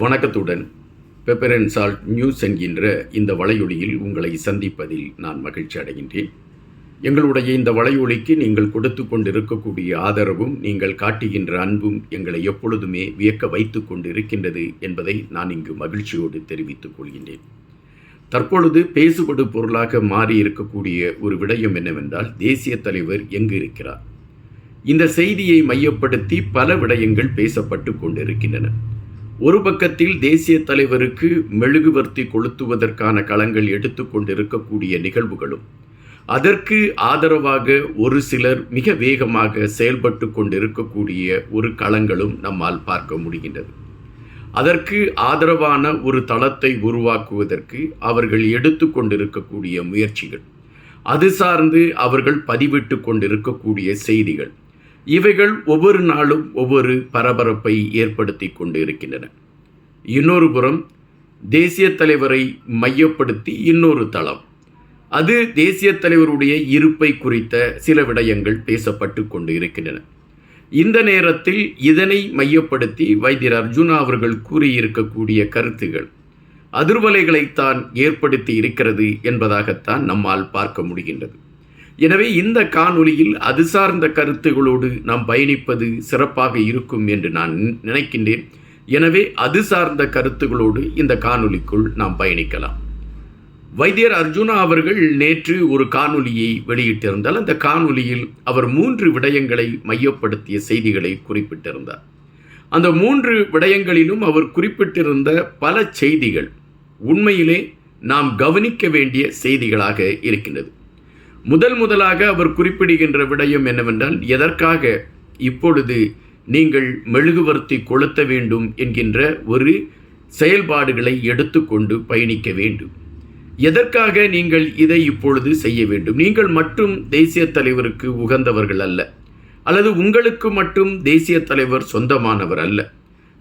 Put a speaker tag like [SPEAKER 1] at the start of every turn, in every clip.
[SPEAKER 1] வணக்கத்துடன் pepper and salt news என்கின்ற இந்த வலையொலியில் உங்களை சந்திப்பதில் நான் மகிழ்ச்சி அடைகின்றேன். எங்களுடைய இந்த வலையொலிக்கு நீங்கள் கொடுத்து கொண்டிருக்கக்கூடிய ஆதரவும் நீங்கள் காட்டுகின்ற அன்பும் எங்களை எப்பொழுதுமே வியக்க வைத்து கொண்டிருக்கின்றது என்பதை நான் இங்கு மகிழ்ச்சியோடு தெரிவித்துக் கொள்கின்றேன். தற்பொழுது பேசுபடு பொருளாக மாறி இருக்கக்கூடிய ஒரு விடயம் என்னவென்றால் தேசிய தலைவர் எங்கு இருக்கிறார்? இந்த செய்தியை மையப்படுத்தி பல விடயங்கள் பேசப்பட்டு கொண்டிருக்கின்றன. ஒரு பக்கத்தில் தேசிய தலைவருக்கு மெழுகுவர்த்தி கொளுத்துவதற்கான களங்கள் எடுத்துக்கொண்டிருக்கக்கூடிய நிகழ்வுகளும் அதற்கு ஆதரவாக ஒரு சிலர் மிக வேகமாக செயல்பட்டு கொண்டிருக்கக்கூடிய ஒரு களங்களும் நம்மால் பார்க்க முடிகின்றது. அதற்கு ஆதரவான ஒரு தளத்தை உருவாக்குவதற்கு அவர்கள் எடுத்துக்கொண்டிருக்கக்கூடிய முயற்சிகள் அது சார்ந்து அவர்கள் பதிவிட்டு கொண்டிருக்கக்கூடிய செய்திகள் இவைகள் ஒவ்வொரு நாளும் ஒவ்வொரு பரபரப்பை ஏற்படுத்தி கொண்டு இருக்கின்றன இன்னொரு புறம் தேசிய தலைவரை மையப்படுத்தி இன்னொரு தளம். அது தேசிய தலைவருடைய இருப்பை குறித்த சில விடயங்கள் பேசப்பட்டு கொண்டு இருக்கின்றன இந்த நேரத்தில் இதனை மையப்படுத்தி வைத்தியர் அர்ஜுனா அவர்கள் கூறியிருக்கக்கூடிய கருத்துகள் அதிர்வலைகளைத்தான் ஏற்படுத்தி இருக்கிறது என்பதாகத்தான் நம்மால் பார்க்க முடிகின்றது. எனவே இந்த காணொலியில் அது சார்ந்த கருத்துகளோடு நாம் பயணிப்பது சிறப்பாக இருக்கும் என்று நான் நினைக்கின்றேன். எனவே அது சார்ந்த கருத்துகளோடு இந்த காணொலிக்குள் நாம் பயணிக்கலாம். வைத்தியர் அர்ஜுனா அவர்கள் நேற்று ஒரு காணொலியை வெளியிட்டிருந்தால் அந்த காணொலியில் அவர் மூன்று விடயங்களை மையப்படுத்திய செய்திகளை குறிப்பிட்டிருந்தார். அந்த மூன்று விடயங்களிலும் அவர் குறிப்பிட்டிருந்த பல செய்திகள் உண்மையிலே நாம் கவனிக்க வேண்டிய செய்திகளாக இருக்கின்றது. முதல் முதலாக அவர் குறிப்பிடுகின்ற விடயம் என்னவென்றால் எதற்காக இப்பொழுது நீங்கள் மெழுகுவர்த்தி கொளுத்த வேண்டும்? என்கின்ற ஒரு செயல்பாடுகளை எடுத்துக்கொண்டு பயணிக்க வேண்டும். எதற்காக நீங்கள் இதை இப்பொழுது செய்ய வேண்டும்? நீங்கள் மட்டும் தேசிய தலைவருக்கு உகந்தவர்கள் அல்ல அல்லது உங்களுக்கு மட்டும் தேசிய தலைவர் சொந்தமானவர் அல்ல.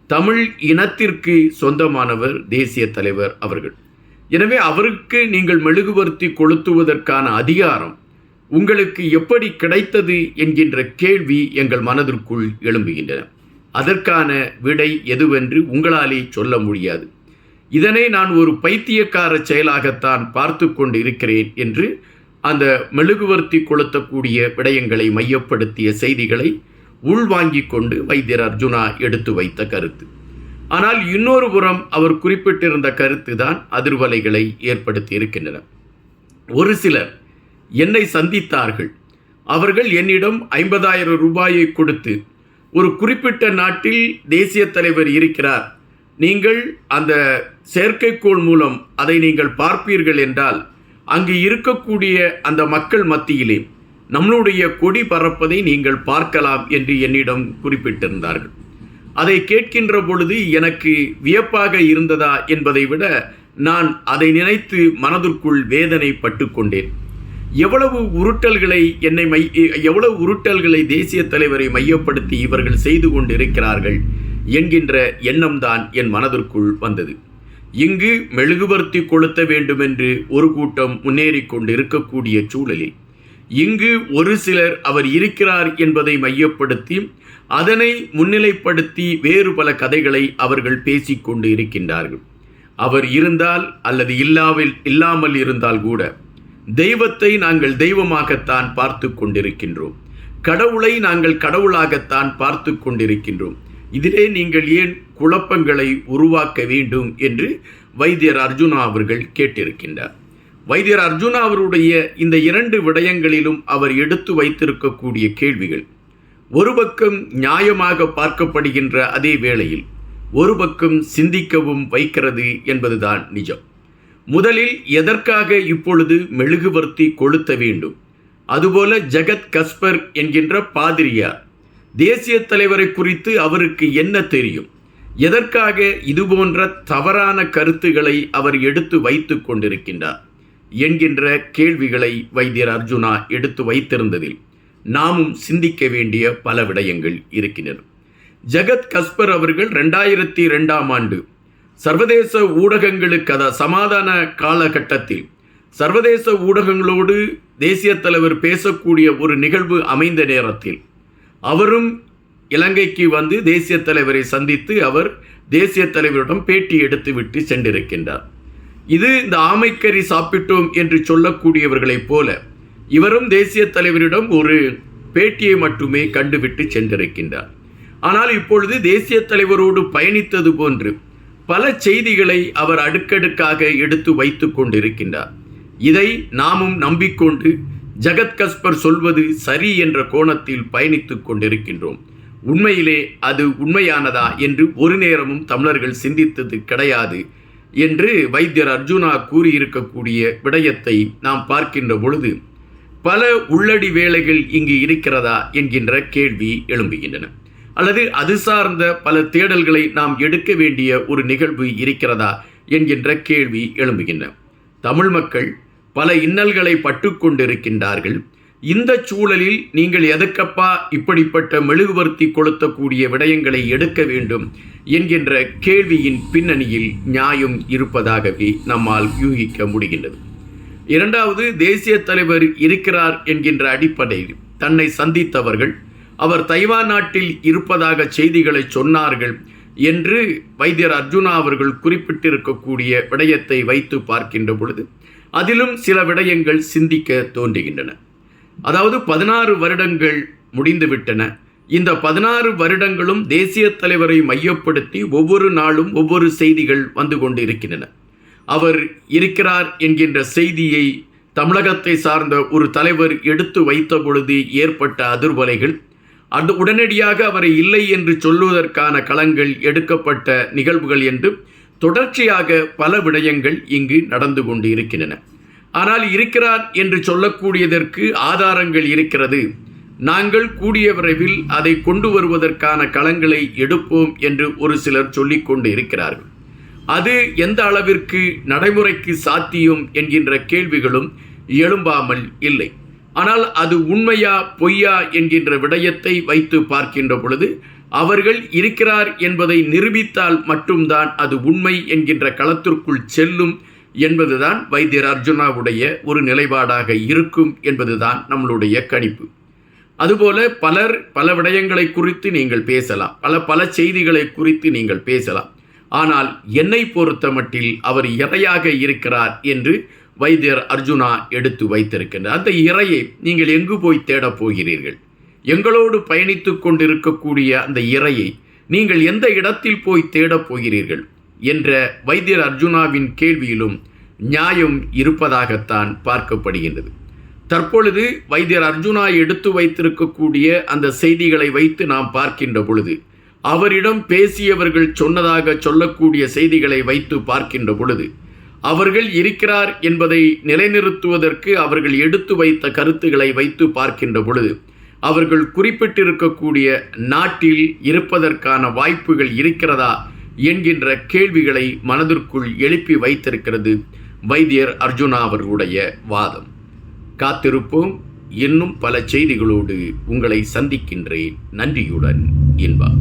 [SPEAKER 1] தமிழ் இனத்திற்கு சொந்தமானவர் தேசிய தலைவர் அவர்கள். எனவே அவருக்கு நீங்கள் மெழுகுவர்த்தி கொளுத்துவதற்கான அதிகாரம் உங்களுக்கு எப்படி கிடைத்தது என்கின்ற கேள்வி எங்கள் மனதிற்குள் எழும்புகின்றன. அதற்கான விடை எதுவென்று உங்களாலே சொல்ல முடியாது. இதனை நான் ஒரு பைத்தியக்கார செயலாகத்தான் பார்த்து கொண்டு இருக்கிறேன் என்று அந்த மெழுகுவர்த்தி கொளுத்தக்கூடிய விடயங்களை மையப்படுத்திய செய்திகளை உள்வாங்கிக் கொண்டு வைத்தியர் அர்ஜுனா எடுத்து வைத்த கருத்து. ஆனால் இன்னொரு புறம் அவர் குறிப்பிட்டிருந்த கருத்து தான் அதிர்வலைகளை ஏற்படுத்தி இருக்கின்றன. ஒரு சிலர் என்னை சந்தித்தார்கள். அவர்கள் என்னிடம் ஐம்பதாயிரம் ரூபாயை கொடுத்து ஒரு குறிப்பிட்ட நாட்டில் தேசிய தலைவர் இருக்கிறார். நீங்கள் அந்த செயற்கைக்கோள் மூலம் அதை நீங்கள் பார்ப்பீர்கள் என்றால் அங்கு இருக்கக்கூடிய அந்த மக்கள் மத்தியிலே நம்மளுடைய கொடி பறப்பதை நீங்கள் பார்க்கலாம் என்று என்னிடம் குறிப்பிட்டிருந்தார்கள். அதை கேட்கின்ற பொழுது எனக்கு வியப்பாக இருந்ததா என்பதை விட நான் அதை நினைத்து மனதிற்குள் வேதனை கொண்டேன். எவ்வளவு உருட்டல்களை என்னை மை எவ்வளவு உருட்டல்களை தேசிய தலைவரை மையப்படுத்தி இவர்கள் செய்து கொண்டிருக்கிறார்கள் என்கின்ற எண்ணம்தான் என் மனதிற்குள் வந்தது. இங்கு மெழுகுபர்த்தி கொளுத்த வேண்டுமென்று ஒரு கூட்டம் முன்னேறி கொண்டிருக்கக்கூடிய சூழலில் இங்கு ஒரு சிலர் அவர் இருக்கிறார் என்பதை மையப்படுத்தி அதனை முன்னிலைப்படுத்தி வேறு பல கதைகளை அவர்கள் பேசிக்கொண்டு இருக்கின்றார்கள் அவர் இருந்தால் அல்லது இல்லாவில் இல்லாமல் இருந்தால் கூட தெய்வத்தை நாங்கள் தெய்வமாகத்தான் பார்த்து கொண்டிருக்கின்றோம். கடவுளை நாங்கள் கடவுளாகத்தான் பார்த்து கொண்டிருக்கின்றோம். இதிலே நீங்கள் ஏன் குழப்பங்களை உருவாக்க வேண்டும் என்று வைத்தியர் அர்ஜுனா அவர்கள் கேட்டிருக்கின்றார். வைத்தியர் அர்ஜுனா அவருடைய இந்த இரண்டு விடயங்களிலும் அவர் எடுத்து வைத்திருக்கக்கூடிய கேள்விகள் ஒரு பக்கம் நியாயமாக பார்க்கப்படுகின்ற அதே வேளையில் ஒரு பக்கம் சிந்திக்கவும் வைக்கிறது என்பதுதான் நிஜம். முதலில் எதற்காக இப்பொழுது மெழுகுவர்த்தி கொளுத்த வேண்டும்? அதுபோல ஜெகத் கஸ்பர் என்கின்ற பாதிரியார் தேசிய தலைவரை குறித்து அவருக்கு என்ன தெரியும்? எதற்காக இதுபோன்ற தவறான கருத்துக்களை அவர் எடுத்து வைத்து கொண்டிருக்கின்றார்? என்கின்ற கேள்விகளை வைத்தியர் அர்ஜுனா எடுத்து வைத்திருந்ததில் நாமும் சிந்திக்க வேண்டிய பல விடயங்கள் இருக்கின்றன. ஜெகத் கஸ்பர் அவர்கள் ரெண்டாயிரத்தி ரெண்டாம் ஆண்டு சர்வதேச ஊடகங்களுக்கு அதாவது சமாதான காலகட்டத்தில் சர்வதேச ஊடகங்களோடு தேசிய தலைவர் பேசக்கூடிய ஒரு நிகழ்வு அமைந்த நேரத்தில் அவரும் இலங்கைக்கு வந்து தேசிய தலைவரை சந்தித்து அவர் தேசிய தலைவரிடம் பேட்டி எடுத்துவிட்டு சென்றிருக்கின்றார். இது இந்த ஆமைக்கறி சாப்பிட்டோம் என்று சொல்லக்கூடியவர்களைப் போல இவரும் தேசிய தலைவரிடம் ஒரு பேட்டியை மட்டுமே கண்டுவிட்டு சென்றிருக்கின்றார். ஆனால் இப்பொழுது தேசிய தலைவரோடு பயணித்தது போன்று பல செய்திகளை அவர் அடுக்கடுக்காக எடுத்து வைத்து கொண்டிருக்கின்றார். இதை நாமும் நம்பிக்கொண்டு ஜகத் கஸ்பர் சொல்வது சரி என்ற கோணத்தில் பயணித்து கொண்டிருக்கின்றோம். உண்மையிலே அது உண்மையானதா என்று ஒரு நேரமும் தமிழர்கள் சிந்தித்தது கிடையாது என்று வைத்தியர் அர்ஜுனா கூறியிருக்கக்கூடிய விடயத்தை நாம் பார்க்கின்ற பொழுது பல உள்ளடி வேலைகள் இங்கு இருக்கிறதா என்கின்ற கேள்வி எழும்புகின்றன. அல்லது அது சார்ந்த பல தேடல்களை நாம் எடுக்க வேண்டிய ஒரு நிகழ்வு இருக்கிறதா என்கின்ற கேள்வி எழும்புகின்றன. தமிழ் மக்கள் பல இன்னல்களை பட்டுக்கொண்டிருக்கின்றார்கள் இந்த சூழலில் நீங்கள் எதற்கப்பா இப்படிப்பட்ட மெழுகுவர்த்தி கொளுத்தக்கூடிய விடயங்களை எடுக்க வேண்டும் என்கின்ற கேள்வியின் பின்னணியில் நியாயம் இருப்பதாகவே நம்மால் யூகிக்க முடிகின்றது. இரண்டாவது தேசிய தலைவர் இருக்கிறார் என்கின்ற அடிப்படையில் தன்னை சந்தித்தவர்கள் அவர் தைவான் நாட்டில் இருப்பதாக செய்திகளை சொன்னார்கள் என்று வைத்தியர் அர்ஜுனா அவர்கள் குறிப்பிட்டிருக்கக்கூடிய விடயத்தை வைத்து பார்க்கின்ற பொழுது அதிலும் சில விடயங்கள் சிந்திக்க தோன்றுகின்றன. அதாவது பதினாறு வருடங்கள் முடிந்துவிட்டன இந்த பதினாறு வருடங்களும் தேசிய தலைவரை மையப்படுத்தி ஒவ்வொரு நாளும் ஒவ்வொரு செய்திகள் வந்து கொண்டு இருக்கின்றன அவர் இருக்கிறார் என்கின்ற செய்தியை தமிழகத்தை சார்ந்த ஒரு தலைவர் எடுத்து வைத்த பொழுது ஏற்பட்ட அதிர்வலைகள். அது உடனடியாக அவரை இல்லை என்று சொல்லுவதற்கான களங்கள் எடுக்கப்பட்ட நிகழ்வுகள் என்று தொடர்ச்சியாக பல விடயங்கள் இங்கு நடந்து கொண்டு இருக்கின்றன ஆனால் இருக்கிறார் என்று சொல்லக்கூடியதற்கு ஆதாரங்கள் இருக்கிறது. நாங்கள் கூடிய விரைவில் அதை கொண்டு வருவதற்கான களங்களை எடுப்போம் என்று ஒரு சிலர் சொல்லிக்கொண்டு இருக்கிறார்கள். அது எந்த அளவிற்கு நடைமுறைக்கு சாத்தியம் என்கின்ற கேள்விகளும் எழும்பாமல் இல்லை. ஆனால் அது உண்மையா பொய்யா என்கின்ற விடயத்தை வைத்து பார்க்கின்ற பொழுது அவர்கள் இருக்கிறார் என்பதை நிரூபித்தால் மட்டும்தான் அது உண்மை என்கின்ற களத்திற்குள் செல்லும் என்பதுதான் வைத்தியர் அர்ஜுனாவுடைய ஒரு நிலைப்பாடாக இருக்கும் என்பதுதான் நம்மளுடைய கணிப்பு. அதுபோல பலர் பல விடயங்களை குறித்து நீங்கள் பேசலாம். பல பல செய்திகளை குறித்து நீங்கள் பேசலாம். ஆனால் என்னை பொறுத்த மட்டில் அவர் இறையாக இருக்கிறார் என்று வைத்தியர் அர்ஜுனா எடுத்து வைத்திருக்கின்றார். அந்த இறையை நீங்கள் எங்கு போய் தேடப் போகிறீர்கள்? எங்களோடு பயணித்து கொண்டிருக்கக்கூடிய அந்த இறையை நீங்கள் எந்த இடத்தில் போய் தேடப் போகிறீர்கள்? என்ற வைத்தியர் அர்ஜுனாவின் கேள்வியிலும் நியாயம் இருப்பதாகத்தான் பார்க்கப்படுகின்றது. தற்பொழுது வைத்தியர் அர்ஜுனா எடுத்து வைத்திருக்கக்கூடிய அந்த செய்திகளை வைத்து நாம் பார்க்கின்ற பொழுது அவரிடம் பேசியவர்கள் சொன்னதாக சொல்லக்கூடிய செய்திகளை வைத்து பார்க்கின்ற பொழுது அவர்கள் இருக்கிறார் என்பதை நிலைநிறுத்துவதற்கு அவர்கள் எடுத்து வைத்த கருத்துக்களை வைத்து பார்க்கின்ற பொழுது அவர்கள் குறிப்பிட்டிருக்கக்கூடிய நாட்டில் இருப்பதற்கான வாய்ப்புகள் இருக்கிறதா என்கின்ற கேள்விகளை மனதிற்குள் எழுப்பி வைத்திருக்கிறது வைத்தியர் அர்ஜுனா அவர்களுடைய வாதம். காத்திருப்போம். இன்னும் பல செய்திகளோடு உங்களை சந்திக்கின்றேன். நன்றியுடன் இன்பா.